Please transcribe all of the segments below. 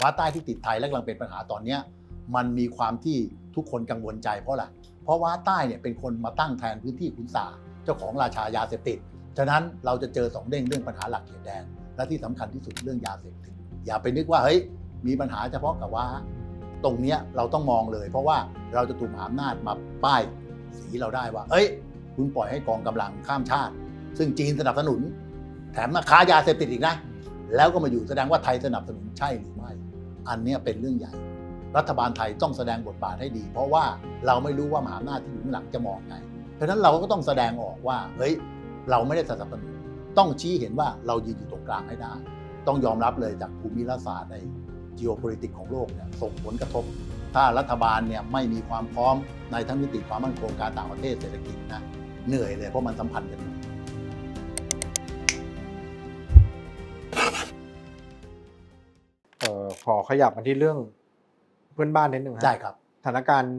ว้าใต้ที่ติดไทยและกำลังเป็นปัญหาตอนนี้มันมีความที่ทุกคนกังวลใจเพราะอะไรเพราะว้าใต้เนี่ยเป็นคนมาตั้งแทนพื้นที่ขุนสาเจ้าของราชายาเสพติด ฉะนั้นเราจะเจอสองเด้งเรื่องปัญหาหลักเขตแดน และที่สำคัญที่สุดเรื่องยาเสพติด อย่าไปนึกว่าเฮ้ยมีปัญหาเฉพาะกับว้าตรงเนี้ยเราต้องมองเลย เพราะว่าเราจะถูกมหาอำนาจมาป้ายสีเราได้ว่า เอ้ย คุณปล่อยให้กองกำลังข้ามชาติ ซึ่งจีนสนับสนุน แถมมาค้ายาเสพติดอีกนะ แล้วก็มาอยู่แสดงว่าไทยสนับสนุนใช่หรือไม่ อันนี้เป็นเรื่องใหญ่ รัฐบาลไทยต้องแสดงบทบาทให้ดี เพราะว่าเราไม่รู้ว่ามหาอำนาจที่อยู่ข้างหลังจะมองไงเพราะฉะนั้นเราก็ต้องแสดงออกว่าเฮ้ยเราไม่ได้สนับสนุนต้องชี้เห็นว่าเรายืนอยู่ตรงกลางให้ได้ ต้องยอมรับเลยจากภูมิรัฐศาสตร์ใน geopolitics ของโลกเนี่ยส่งผลกระทบ ถ้ารัฐบาลเนี่ยไม่มีความพร้อมในทั้งมิติความมั่นคงการต่างประเทศเศรษฐกิจนะเหนื่อยเลยเพราะมันสัมพันธ์กัน เอ่อขอขยับมาที่เรื่องเพื่อนบ้านนิดนึงฮะได้ครับ สถานการณ์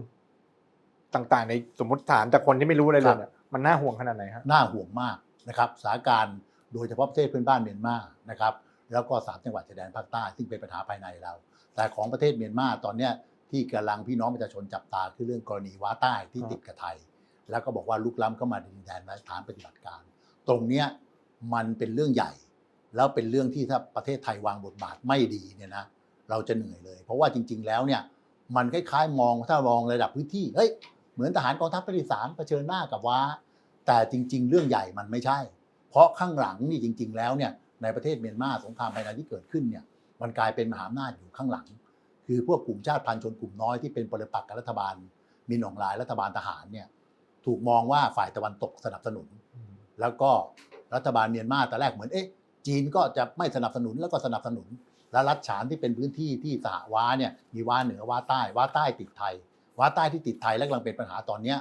ต่างๆ ในสมมติถามจากคนที่ไม่รู้อะไรเลครัยบเนี่ยมันน่าห่วงขนาดไหนฮะ น่าห่วงมากนะครับสถานการณ์โดยเฉพาะประเทศเพื่อนบ้านเมียนมานะครับ แล้วก็สามจังหวัดชายแดนภาคใต้ซึ่งเป็นปัญหาภายในเรา แต่ของประเทศเมียนมาตอนเนี้ยที่กำลังพี่น้องประชาชนจับตาคือเรื่องกรณีว้าใต้ที่ครับติดกับไทย แล้วก็บอกว่าลุกล้ำเข้ามาในดินแดนและฐานปฏิบัติการ ตรงเนี้ยมันเป็นเรื่องใหญ่ แล้วเป็นเรื่องที่ถ้าประเทศไทยวางบทบาทไม่ดีเนี่ยนะเราจะเหนื่อยเลย เพราะว่าจริง ๆ แล้วเนี่ยมันคล้ายๆ มองถ้ามองระดับพื้นที่เฮ้ยเหมือนทหารกองทัพภาคที่สามเผชิญหน้ากับว้า แต่จริง ๆ เรื่องใหญ่มันไม่ใช่ เพราะข้างหลังนี่จริง ๆ แล้วเนี่ยในประเทศเมียนมาสงครามภายในที่เกิดขึ้นเนี่ยมันกลายเป็นมหาอำนาจอยู่ข้างหลัง คือพวกกลุ่มชาติพันธุ์ชนกลุ่มน้อยที่เป็นปรปักษ์กับรัฐบาลมีหนองลายรัฐบาลทหารเนี่ยถูกมองว่าฝ่ายตะวันตกสนับสนุน แล้วก็รัฐบาลเมียนมาแต่แรกเหมือนเอ๊ะ จีนก็จะไม่สนับสนุนแล้วก็สนับสนุน และรัฐฉานที่เป็นพื้นที่ที่สหว้าเนี่ยมีว้าเหนือว้าใต้ว้าใต้ติดไทย ว้าใต้ที่ติดไทยและกำลังเป็นปัญหาตอนเนี้ย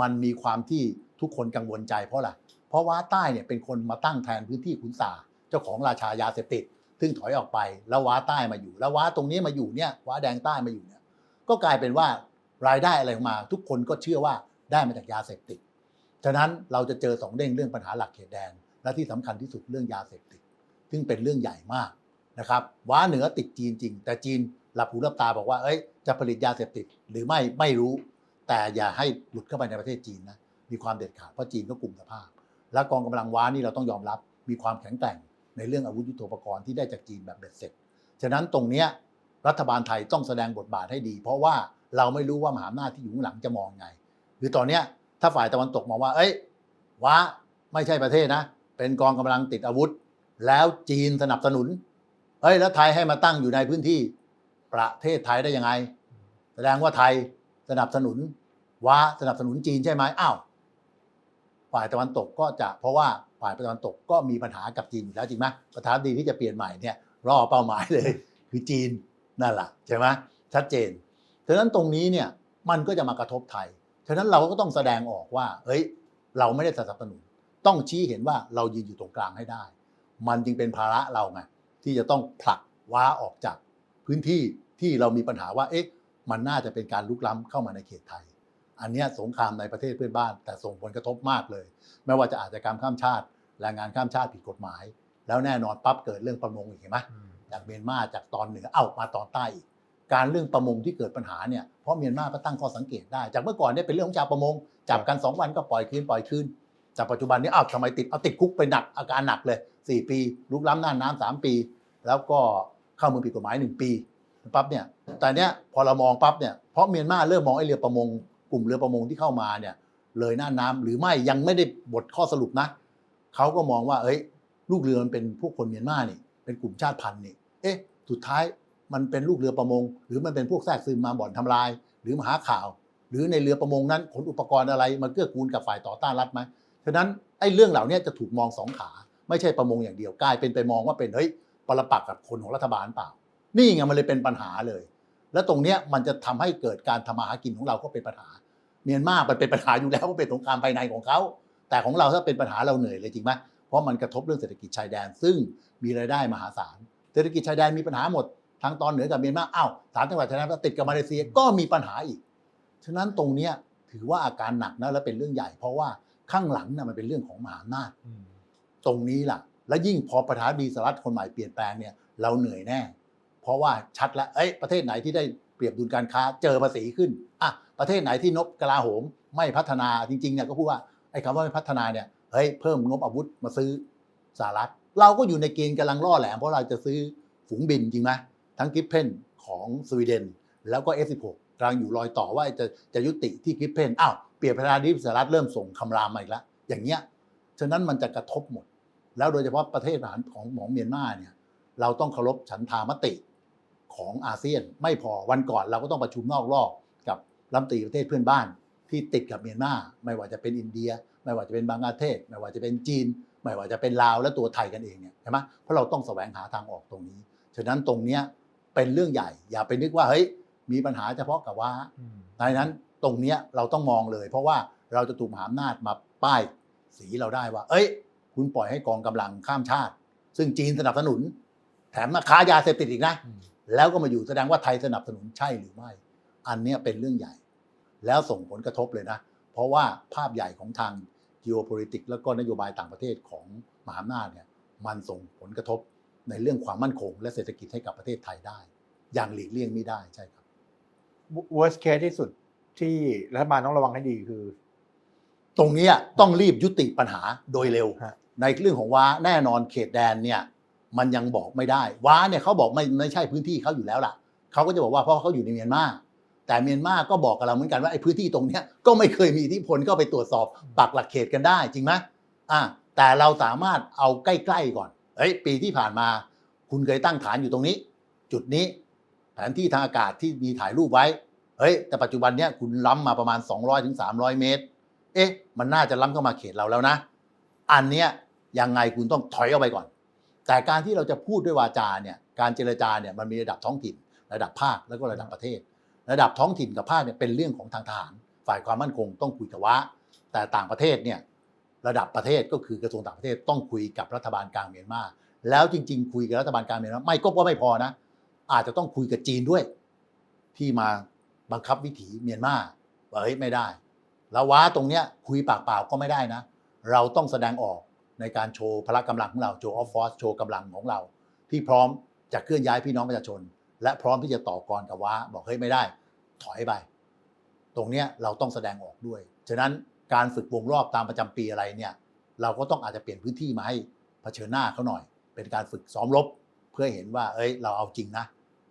มันมีความที่ทุกคนกังวลใจเพราะอะไรเพราะว้าใต้เนี่ยเป็นคนมาตั้งแทนพื้นที่ขุนสาเจ้าของราชายาเสพติดซึ่งถอยออกไปแล้วว้าใต้มาอยู่ แล้วว้าตรงนี้มาอยู่เนี่ยว้าแดงใต้มาอยู่เนี่ยก็กลายเป็นว่ารายได้อะไรออกมา ทุกคนก็เชื่อว่าได้มาจากยาเสพติด ฉะนั้นเราจะเจอสองเด้งเรื่องปัญหาหลักเขตแดน และที่สำคัญที่สุดเรื่องยาเสพติด ซึ่งเป็นเรื่องใหญ่มากนะครับว้าเหนือติดจีนจริง แต่จีนหลับหูหลับตาบอกว่าเอ้ยจะผลิตยาเสพติดหรือไม่ไม่รู้ แต่อย่าให้หลุดเข้าไปในประเทศจีนนะมีความเด็ดขาดเพราะจีนก็กลุ่มสภาพ และกองกำลังว้านี่เราต้องยอมรับมีความแข็งแกร่งในเรื่องอาวุธยุทโธปกรณ์ที่ได้จากจีนแบบเบ็ดเสร็จ ฉะนั้นตรงเนี้ยรัฐบาลไทยต้องแสดงบทบาทให้ดี เพราะว่าเราไม่รู้ว่ามหาอำนาจที่อยู่ข้างหลังจะมองไง หรือตอนเนี้ยถ้าฝ่ายตะวันตกมองว่า เอ้ยว้าไม่ใช่ประเทศนะ เป็นกองกำลังติดอาวุธ แล้วจีนสนับสนุนเอ้ยแล้วไทยให้มาตั้งอยู่ในพื้นที่ประเทศไทยได้ยังไง แสดงว่าไทยสนับสนุนว้าสนับสนุนจีนใช่ไหมอ้าวฝ่ายตะวันตกก็จะเพราะว่าฝ่ายตะวันตกก็มีปัญหากับจีนอยู่แล้วจริงไหมประธานดีที่จะเปลี่ยนใหม่เนี่ยรอเป้าหมายเลย คือจีนนั่นแหละใช่ไหมชัดเจนฉะนั้นตรงนี้เนี่ยมันก็จะมากระทบไทยฉะนั้นเราก็ต้องแสดงออกว่า เฮ้ย เราไม่ได้สนับสนุน ต้องชี้เห็นว่าเรายืนอยู่ตรงกลางให้ได้ มันจึงเป็นภาระเราไงที่จะต้องผลักว้าออกจากพื้นที่ที่เรามีปัญหาว่าเอ๊ะมันน่าจะเป็นการลุกล้ำเข้ามาในเขตไทย อันเนี้ยสงครามในประเทศเพื่อนบ้าน แต่ส่งผลกระทบมากเลย ไม่ว่าจะอาชญากรรมข้ามชาติแรงงานข้ามชาติผิดกฎหมาย แล้วแน่นอนปั๊บเกิดเรื่องประมงอีกเห็นไหมจากเมียนมาจากตอนเหนือเอ้ามาตอนใต้อีกการเรื่องประมงที่เกิดปัญหาเนี่ยเพราะเมียนมาก็ตั้งข้อสังเกตได้ จากเมื่อก่อนเนี่ยเป็นเรื่องของชาวประมงจับกัน 2 วันก็ปล่อยคืนปล่อยคืน จากปัจจุบันนี้อ้าวทำไมติดเอาติดคุกไปหนักอาการหนักเลย 4 ปีลุกล้ำน่านน้ำสามปี แล้วก็เข้าเมืองผิดกฎหมาย 1 ปีปั๊บเนี่ยแต่เนี้ยพอเรามองปั๊บเนี่ยเพราะเมียนมาเริ่มมองไอ้เรือประมงกลุ่มเรือประมงที่เข้ามาเนี่ยเลยน่านน้ำหรือไม่ยังไม่ได้บทข้อสรุปนะเขาก็มองว่าเอ้ยลูกเรือมันเป็นพวกคนเมียนมานี่เป็นกลุ่มชาติพันธุ์นี่เอ๊ะสุดท้ายมันเป็นลูกเรือประมง หรือมันเป็นพวกแทรกซึมมาบ่อนทำลาย หรือมาหาข่าว หรือในเรือประมงนั้นขนอุปกรณ์อะไรมาเกื้อกูลกับฝ่ายต่อต้านรัฐไหม ฉะนั้นไอ้เรื่องเหล่านี้จะถูกมองสองขา ไม่ใช่ประมงอย่างเดียวกลายเป็นไปมองว่าเป็นเฮ้ยปรปักกับคนของรัฐบาลเปล่า นี่ไงมันเลยเป็นปัญหาเลย แล้วตรงเนี้ยมันจะทำให้เกิดการทำมาหากินของเราก็เป็นปัญหา เมียนมามันเป็นปัญหาอยู่แล้วเพราะเป็นสงครามภายในของเขาแต่ของเราถ้าเป็นปัญหาเราเหนื่อยเลยจริงไหมเพราะมันกระทบเรื่องเศรษฐกิจชายแดน ซึ่งมีรายได้มหาศาลเศรษฐกิจชายแดนมีปัญหาหมดทางตอนเหนือกับเมียนมาอ้าวสามจังหวัดชายแดนติดกับมาเลเซียก็มีปัญหาอีก ฉะนั้นตรงเนี้ยถือว่าอาการหนักนะและเป็นเรื่องใหญ่ เพราะว่า ข้างหลังน่ะมันเป็นเรื่องของมหาอำนาจตรงนี้ล่ะ และยิ่งพอประธานาธิบดีสหรัฐคนใหม่เปลี่ยนแปลงเนี่ยเราเหนื่อยแน่เพเพราะว่าชัดแล้วเอ้ยประเทศไหนที่ได้เปรียบดุลการค้าเจอภาษีขึ้นอะประเทศไหนที่นบกลาโหมไม่พัฒนาจริงๆเนี่ยก็พูดว่าไอ้คำว่าไม่พัฒนาเนี่ยเฮ้ยเพิ่มงบอาวุธมาซื้อสหรัฐ เราก็อยู่ในเกณฑ์กำลังล่อแหลมเพราะเราจะซื้อฝูงบินจริงไหมทั้งกิฟเพนของสวีเดน แล้วก็ F16 กำลังอยู่รอยต่อว่าจะจะยุติที่กิฟเพนอ้าว เปลี่ยนประธานาธิบดีสหรัฐเริ่มส่งคำรามมาอีกแล้วอย่างเงี้ยฉะนั้นมันจะกระทบหมด แล้วโดยเฉพาะประเทศทหารของหมองเมียนมาเนี่ยเราต้องเคารพฉันทามติของอาเซียน ไม่พอวันก่อนเราก็ต้องประชุมนอกรอบกับรัฐมนตรีประเทศเพื่อนบ้าน ที่ติดกับเมียนมาไม่ว่าจะเป็นอินเดีย ไม่ว่าจะเป็นบางประเทศ ไม่ว่าจะเป็นจีน ไม่ว่าจะเป็นลาวและตัวไทยกันเองเนี่ยใช่ไหมเพราะเราต้องแสวงหาทางออกตรงนี้ฉะนั้นตรงเนี้ยเป็นเรื่องใหญ่ อย่าไปนึกว่าเฮ้ยมีปัญหาเฉพาะกับว่าอืมดังนั้น ตรงเนี้ยเราต้องมองเลย เพราะว่าเราจะถูกมหาอำนาจมาป้ายสีเราได้ว่า เอ้ย คุณปล่อยให้กองกำลังข้ามชาติ ซึ่งจีนสนับสนุน แถมมาค้ายาเสพติดอีกนะอืมแล้วก็มาอยู่แสดงว่าไทยสนับสนุนใช่หรือไม่ อันเนี้ยเป็นเรื่องใหญ่ แล้วส่งผลกระทบเลยนะ เพราะว่าภาพใหญ่ของทาง geopolitics แล้วก็นโยบายต่างประเทศของมหาอำนาจเนี่ยมันส่งผลกระทบในเรื่องความมั่นคง และเศรษฐกิจให้กับประเทศไทยได้ อย่างหลีกเลี่ยงไม่ได้ใช่ครับ worst case ที่สุด ที่รัฐบาลต้องระวังให้ดีคือ ตรงเนี้ยต้องรีบยุติปัญหาโดยเร็ว ฮะ ในเรื่องของว้าแน่นอนเขตแดนเนี่ยมันยังบอกไม่ได้ว้าเนี่ยเขาบอกไม่ไม่ใช่พื้นที่เขาอยู่แล้วล่ะเขาก็จะบอกว่าเพราะเขาอยู่ในเมียนมาแต่เมียนมาก็บอกกับเราเหมือนกันว่าไอ้พื้นที่ตรงเนี้ยก็ไม่เคยมีอิทธิพลก็ไปตรวจสอบปักหลักเขตกันได้จริงไหมอ่าแต่เราสามารถเอาใกล้ๆก่อนเฮ้ยปีที่ผ่านมา คุณเคยตั้งฐานอยู่ตรงนี้ จุดนี้แผนที่ทางอากาศที่มีถ่ายรูปไว้ เฮ้ยแต่ปัจจุบันเนี้ยคุณล้ำมาประมาณ 200-300ถึง300 เมตร เอ๊ะ มันน่าจะล้ำเข้ามาเขตเราแล้วนะ อันเนี้ยยังไงคุณต้องถอยออกไปก่อน แต่การที่เราจะพูดด้วยวาจาเนี่ยการเจรจาเนี่ยมันมีระดับท้องถิ่น ระดับภาคแล้วก็ระดับประเทศ ระดับท้องถิ่นกับภาคเนี่ยเป็นเรื่องของทางทหารฝ่ายความมั่นคงต้องคุยกับว่าแต่ต่างประเทศเนี่ยระดับประเทศก็คือกระทรวงต่างประเทศต้องคุยกับรัฐบาลกลางเมียนมาแล้วจริง ๆ คุยกับรัฐบาลกลางเมียนมาไม่ก็ว่าไม่พอนะ อาจจะต้องคุยกับจีนด้วย ที่มา บังคับวิถีเมียนมาว่าเฮ้ยไม่ได้แล้วว้าตรงเนี้ยคุยปากเปล่าก็ไม่ได้นะ เราต้องแสดงออกในการโชว์พละกำลังของเราโชว์ออฟฟอร์สโชว์กำลังของเรา ที่พร้อมจะเคลื่อนย้ายพี่น้องประชาชน และพร้อมที่จะต่อกรกับว้าบอกเฮ้ยไม่ได้ ถอยไป ตรงเนี้ยเราต้องแสดงออกด้วยฉะนั้นการฝึกวงรอบตามประจำปีอะไรเนี่ยเราก็ต้องอาจจะเปลี่ยนพื้นที่มาให้เผชิญหน้าเขาหน่อย เป็นการฝึกซ้อมรบ เพื่อเห็นว่า เอ้ย เราเอาจริงนะ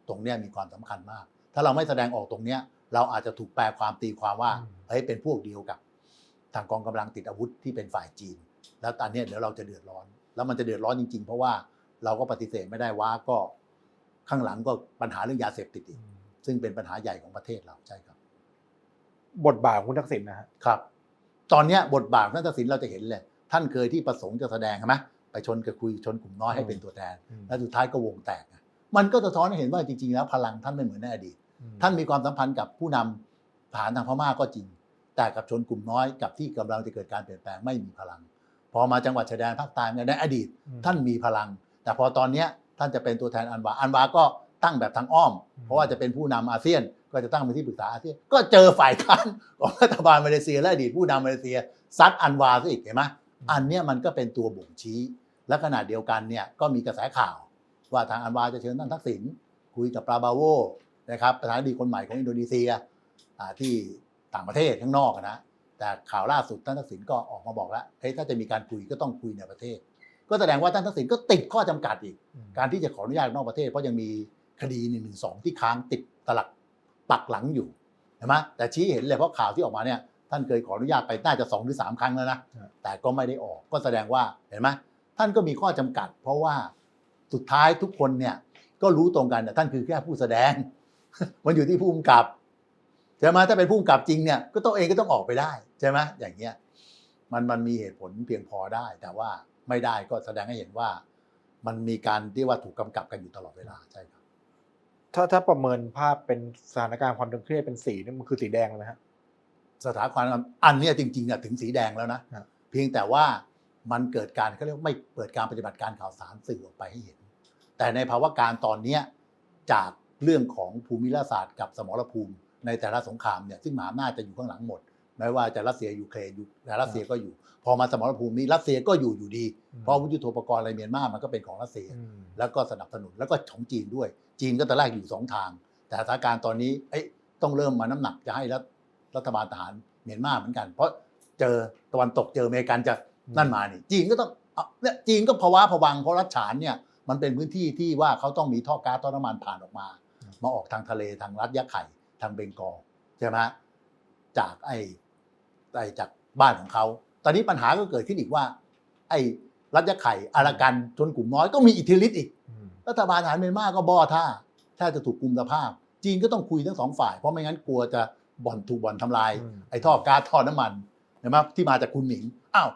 ตรงเนี้ยมีความสำคัญมาก ถ้าเราไม่แสดงออกตรงเนี้ยเราอาจจะถูกแปลความตีความว่าอืมเฮ้ยเป็นพวกเดียวกับ ทางกองกำลังติดอาวุธที่เป็นฝ่ายจีน แล้วตอนเนี้ยเดี๋ยวเราจะเดือดร้อน แล้วมันจะเดือดร้อนจริง ๆ เพราะว่าเราก็ปฏิเสธไม่ได้ว่าก็ข้างหลังก็ปัญหาเรื่องยาเสพติดอีกซึ่งเป็นปัญหาใหญ่ของประเทศเราใช่ครับ บทบาทของคุณทักษิณนะฮะครับ ตอนเนี้ยบทบาทของท่านทักษิณเราจะเห็นเลยท่านเคยที่ประสงค์จะแสดงใช่ไหมไปชนกับคุยชนกลุ่มน้อยให้เป็นตัวแทน แล้วสุดท้ายก็วงแตกไงมันก็สะท้อนให้เห็นว่าจริงๆแล้วพลังท่านไม่เหมือนในอดีต ท่านมีความสัมพันธ์กับผู้นำทหารทางพม่าก็จริง แต่กับชนกลุ่มน้อยกับที่กำลังจะเกิดการเปลี่ยนแปลงไม่มีพลัง พอมาจังหวัดชายแดนภาคใต้ในอดีตอืมท่านมีพลัง แต่พอตอนเนี้ยท่านจะเป็นตัวแทนอันวาอันวาก็ตั้งแบบทางอ้อมอืมเพราะว่าจะเป็นผู้นำอาเซียน ก็จะตั้งเป็นที่ปรึกษาอาเซียน ก็เจอฝ่ายค้านของรัฐบาลมาเลเซียและอดีตผู้นำมาเลเซียซัดอันวาซะอีกเห็นไหมอันเนี้ยมันก็เป็นตัวบ่งชี้ และขณะเดียวกันเนี่ยก็มีกระแสข่าว ว่าทางอันวาจะเชิญท่านทักษิณคุยกับปราบาโว นะครับประธานาธิบดีคนใหม่ของอินโดนีเซียอ่าที่ต่างประเทศข้างนอกอะนะแต่ข่าวล่าสุดท่านทักษิณก็ออกมาบอกแล้วเฮ้ยถ้าจะมีการคุยก็ต้องคุยในประเทศ ก็แสดงว่าท่านทักษิณก็ติดข้อจำกัดอีกอืมการที่จะขออนุญาตนอกประเทศเพราะยังมีคดีหนึ่งหนึ่งสองที่ค้างติดตลักปักหลังอยู่เห็นไหมแต่ชี้เห็นเลยเพราะข่าวที่ออกมาเนี่ยท่านเคยขออนุญาตไปน่าจะสองหรือสามครั้งแล้วนะแต่ก็ไม่ได้ออกก็แสดงว่าเห็นไหมท่านก็มีข้อจำกัด เพราะว่าสุดท้ายทุกคนเนี่ยก็รู้ตรงกันแต่ท่านคือแค่ผู้แสดง มันอยู่ที่ผู้กำกับใช่ไหมถ้าเป็นผู้กำกับจริงเนี่ยก็ต้องเองก็ต้องออกไปได้ใช่ไหมอย่างเงี้ยมันมันมีเหตุผลเพียงพอได้ แต่ว่าไม่ได้ก็แสดงให้เห็นว่า มันมีการที่ว่าถูกกำกับกันอยู่ตลอดเวลาใช่ครับ ถ้าถ้าประเมินภาพเป็นสถานการณ์ความตึงเครียดเป็นสีนี่มันคือสีแดงเลยไหมฮะสถานการณ์อันเนี้ยจริงๆเนี่ยถึงสีแดงแล้วนะครับเพียงแต่ว่ามันเกิดการเขาเรียกว่าไม่เปิดการปฏิบัติการข่าวสารสื่อออกไปให้เห็น แต่ในภาวะการตอนเนี้ยจาก เรื่องของภูมิรัฐศาสตร์กับสมรภูมิ ในแต่ละสงครามเนี่ยซึ่งมหาอำนาจจะอยู่ข้างหลังหมดไม่ว่าจะรัสเซียยูเครนอยู่แต่รัสเซียก็อยู่ พอมาสมรภูมินี้รัสเซียก็อยู่อยู่ดี เพราะอาวุธยุทโธปกรณ์อะไรเมียนมามันก็เป็นของรัสเซียอืมแล้วก็สนับสนุนแล้วก็ของจีนด้วย จีนก็ตอนแรกอยู่สองทาง แต่สถานการณ์ตอนนี้เอ้ยต้องเริ่มมาน้ำหนักจะให้รัฐรัฐบาลทหารเมียนมาเหมือนกัน เพราะเจอตะวันตกเจออเมริกันจะนั่นมานี่จีนก็ต้องเอาเนี่ยจีนก็ภาวะผวังเพราะรัฐฉานเนี่ยมันเป็นพื้นที่ที่ว่าเขาต้องมีท่อก๊าซท่อน้ำมันผ่านออกมา มาออกทางทะเลทางรัฐยะไข่ทางเบงกอลใช่ไหมจากไอ้ไอ้จากบ้านของเขา ตอนนี้ปัญหาก็เกิดขึ้นอีกว่า ไอ้รัฐยะไข่อารากันชนกลุ่มน้อยก็มีอิทธิฤทธิ์อีกอืมรัฐบาลทหารเมียนมาก็บ่อท่าถ้าจะถูกกลุ่มสภาพ จีนก็ต้องคุยทั้งสองฝ่าย เพราะไม่งั้นกลัวจะบ่อนถูกบ่อนทำลายอืมไอ้ท่อก๊าซท่อน้ำมันเห็นไหมที่มาจากคุณหมิงอ้าว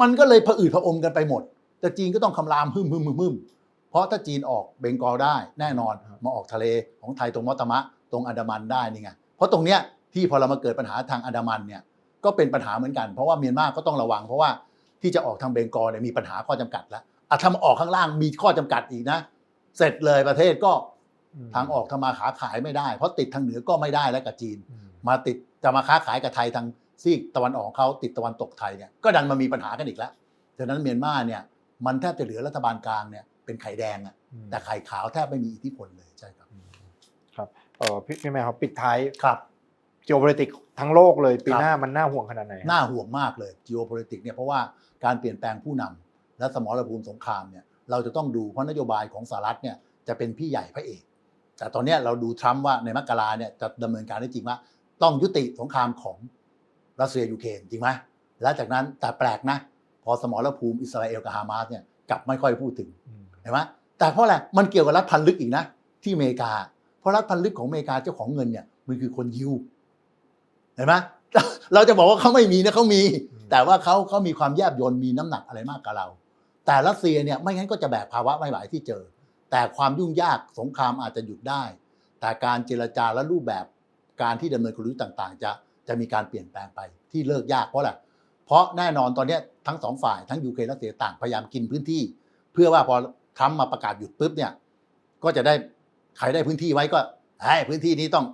มันก็เลยผะอืดผะอมกันไปหมด แต่จีนก็ต้องคำรามหึมหึมหึมหึมเพ ราะถ้าจีนออกเบงกอลได้แน่นอนมาออกทะเลของไทยตรงมอตามะ ตรงอันดามันได้นี่ไงเพราะตรงเนี้ยที่พอเรามาเกิดปัญหาทางอันดามันเนี่ยก็เป็นปัญหาเหมือนกันเพราะว่าเมียนมาก็ต้องระวัง เพราะว่าที่จะออกทางเบงกอลเนี่ยมีปัญหาข้อจำกัดแล้วอะถ้ามาออกข้างล่างมีข้อจำกัดอีกนะ เสร็จเลยประเทศก็อืมทางออกทำมาขาขายไม่ได้ เพราะติดทางเหนือก็ไม่ได้แล้วกับจีนอืมมาติดจะมาค้าขายกับไทยทางซีกตะวันออกเขาติดตะวันตกไทยเนี่ยก็ดันมามีปัญหากันอีกแล้วฉะนั้นเมียนมาเนี่ยมันแทบจะเหลือรัฐบาลกลางเนี่ย เป็นไข่แดงอะอืมแต่ไข่ขาวแทบไม่มีอิทธิพลเลยใช่ครับอืมครับเออพี่พี่แม่ครับปิดท้ายครับ geopolitics ทั้งโลกเลยปีครับหน้ามันน่าห่วงขนาดไหนน่าห่วงมากเลย geopolitics เนี่ยเพราะว่าการเปลี่ยนแปลงผู้นำและสมรภูมิสงครามเนี่ยเราจะต้องดูเพราะนโยบายของสหรัฐเนี่ยจะเป็นพี่ใหญ่พระเอกแต่ตอนเนี้ยเราดูทรัมป์ว่าในมกราเนี่ยจะดำเนินการได้จริงว่าต้องยุติสงครามของรัสเซียยูเครนจริงไหมแล้วจากนั้นแต่แปลกนะ พอสมรภูมิอิสราเอลกับฮามาสเนี่ยกลับไม่ค่อยพูดถึงอืมเห็นไหมแต่เพราะอะไรมันเกี่ยวกับรัฐพันลึกอีกนะ ที่อเมริกา เพราะรัฐพันลึกของอเมริกาเจ้าของเงินเนี่ยมันคือคนยิวเห็นไหมเราจะบอกว่าเขาไม่มีนะเขามี แต่ว่าเขาเขามีความแยบยลมีน้ำหนักอะไรมากกว่าเรา แต่รัสเซียเนี่ยไม่งั้นก็จะแบกภาวะไม่ไหวที่เจอ แต่ความยุ่งยากสงครามอาจจะหยุดได้ แต่การเจรจาและรูปแบบการที่ดำเนินกลยุทธ์ต่างๆ จะจะมีการเปลี่ยนแปลงไปที่เลิกยากเพราะอะไรเพราะแน่นอนตอนเนี้ยทั้งสองฝ่ายทั้งยูเครนและรัสเซียต่างพยายามกินพื้นที่ เพื่อว่าพอ ทรัมป์มาประกาศหยุดปุ๊บเนี่ย ก็จะได้ใครได้พื้นที่ไว้ก็ไอ้ยพื้นที่นี้ต้อง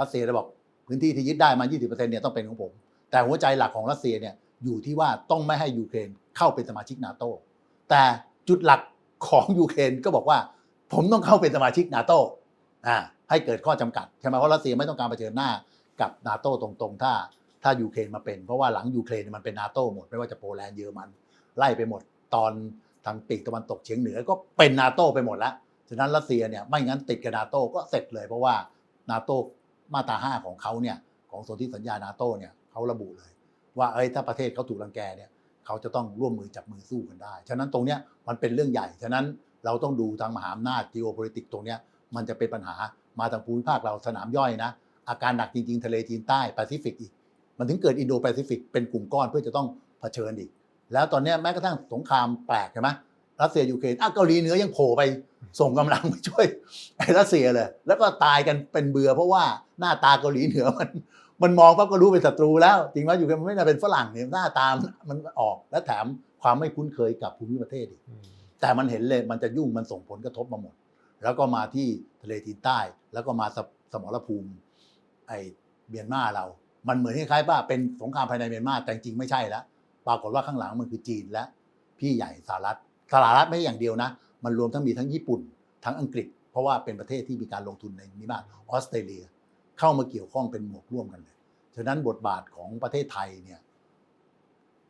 รัสเซียจะบอกพื้นที่ที่ยึดได้มา 20%เนี่ยต้องเป็นของผม แต่หัวใจหลักของรัสเซียเนี่ยอยู่ที่ว่าต้องไม่ให้ยูเครนเข้าเป็นสมาชิกนาโตแต่จุดหลักของยูเครนก็บอกว่า ผมต้องเข้าเป็นสมาชิกนาโตอ่าให้เกิดข้อจำกัดใช่ไหมเพราะรัสเซียไม่ต้องการเผชิญหน้ากับนาโตตรงๆ ถ้าถ้ายูเครนมาเป็น เพราะว่าหลังยูเครนมันเป็นนาโตหมดไม่ว่าจะโปแลนด์เยอรมันไล่ไปหมดตอน ทางปีกตะวันตกเฉียงเหนือก็เป็นนาโต้ไปหมดแล้ว ฉะนั้นรัสเซียเนี่ยไม่งั้นติดกับนาโต้ก็เสร็จเลยเพราะว่านาโต้มาตราห้าของเขาเนี่ยของสนธิสัญญานาโต้เนี่ยเขาระบุเลย ว่าเอ้ยถ้าประเทศเขาถูกรังแกเนี่ยเขาจะต้องร่วมมือจับมือสู้กันได้ ฉะนั้นตรงเนี้ยมันเป็นเรื่องใหญ่ ฉะนั้นเราต้องดูทางมหาอำนาจ geopolitics ตรงเนี้ยมันจะเป็นปัญหามาทางภูมิภาคเราสนามย่อยนะ อาการหนักจริง ๆ ทะเลจีนใต้แปซิฟิกอีก มันถึงเกิดอินโดแปซิฟิกเป็นกลุ่มก้อนเพื่อจะต้องเผชิญอีก แล้วตอนเนี้ยแม้กระทั่งสงครามแปลกใช่ไหมรัสเซียยูเครนอะเกาหลีเหนือยังโผล่ไปส่งกำลังไปช่วยไอ้รัสเซียเลย แล้วก็ตายกันเป็นเบื่อเพราะว่าหน้าตาเกาหลีเหนือมัน มันมองปั๊บก็รู้เป็นศัตรูแล้ว จริงไหมยูเครนมันไม่น่าเป็นฝรั่งเนี่ยหน้าตามนมันออกและแถมความไม่คุ้นเคยกับภูมิประเทศอีกอืมแต่มันเห็นเลยมันจะยุ่งมันส่งผลกระทบมาหมด แล้วก็มาที่ทะเลจีนใต้ แล้วก็มาสสมรภูมิไอเมียนมาเรา มันเหมือนคล้ายๆว่าเป็นสงครามภายในเมียนมาแต่จริงๆไม่ใช่แล้ว ปรากฏว่าข้างหลังมันคือจีนและพี่ใหญ่สหรัฐสหรัฐไม่ใช่อย่างเดียวนะ มันรวมทั้งมีทั้งญี่ปุ่น ทั้งอังกฤษ เพราะว่าเป็นประเทศที่มีการลงทุนในนี้มากออสเตรเลีย เข้ามาเกี่ยวข้องเป็นหมวกร่วมกันเลยฉะนั้นบทบาทของประเทศไทยเนี่ย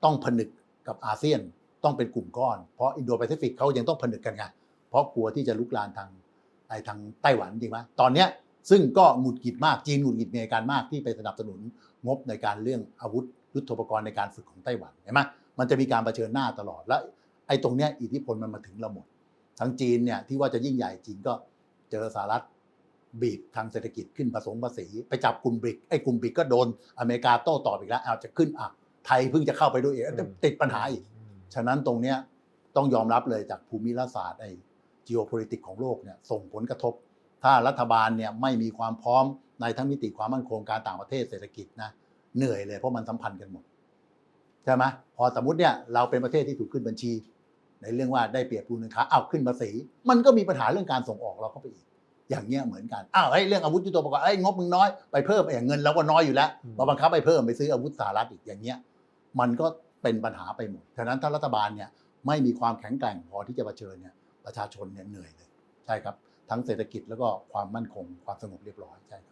ต้องผนึกกับอาเซียนต้องเป็นกลุ่มก้อน เพราะอินโดแปซิฟิกเขายังต้องผนึกกันไงเพราะกลัวที่จะลุกลามทางไอทางไต้หวันจริงไหมตอนเนี้ยซึ่งก็หงุดหงิดมากจีนหงุดหงิดอเมริกันมากที่ไปสนับสนุนงบในการเรื่องอาวุธ ยุทโธปกรณ์ในการฝึกของไต้หวันเห็นไหมมันจะมีการเผชิญหน้าตลอดและไอ้ตรงเนี้ยอิทธิพลมันมาถึงเราหมดทั้งจีนเนี่ยที่ว่าจะยิ่งใหญ่จีนก็เจอสหรัฐบีบทางเศรษฐกิจขึ้นผสมภาษีไปจับกลุ่มบริกไอ้กลุ่มบริกก็โดนอเมริกาโต้ตอบอีกแล้วเอาจะขึ้นอะไทยเพิ่งจะเข้าไปด้วยเองติดปัญหาอีกฉะนั้นตรงเนี้ยต้องยอมรับเลยจากภูมิรัฐศาสตร์ไอ้ geopolitics ของโลกเนี่ยส่งผลกระทบ ถ้ารัฐบาลเนี่ยไม่มีความพร้อมในทั้งมิติความมั่นคงการต่างประเทศเศรษฐกิจนะ เหนื่อยเลยเพราะมันสัมพันธ์กันหมดใช่ไหมพอสมมติเนี่ยเราเป็นประเทศที่ถูกขึ้นบัญชี ในเรื่องว่าได้เปรียบภูมิค้าเอาขึ้นภาษี มันก็มีปัญหาเรื่องการส่งออกเราเข้าไปอีก อย่างเงี้ยเหมือนกันอ้าวเฮ้ยเรื่องอาวุธยุทโธปกรณ์เอ้ยงบมึงน้อยไปเพิ่มอย่างเงินเราก็น้อยอยู่แล้วมาบังคับไปเพิ่มไปซื้ออาวุธสหรัฐอีกอย่างเงี้ยมันก็เป็นปัญหาไปหมดฉะนั้นถ้ารัฐบาลเนี่ยไม่มีความแข็งแกร่งพอที่จะเผชิญเนี่ยประชาชนเนี่ยเหนื่อยเลยใช่ครับ ทั้งเศรษฐกิจแล้วก็ความมั่นคงความสงบเรียบร้อยใช่ครับ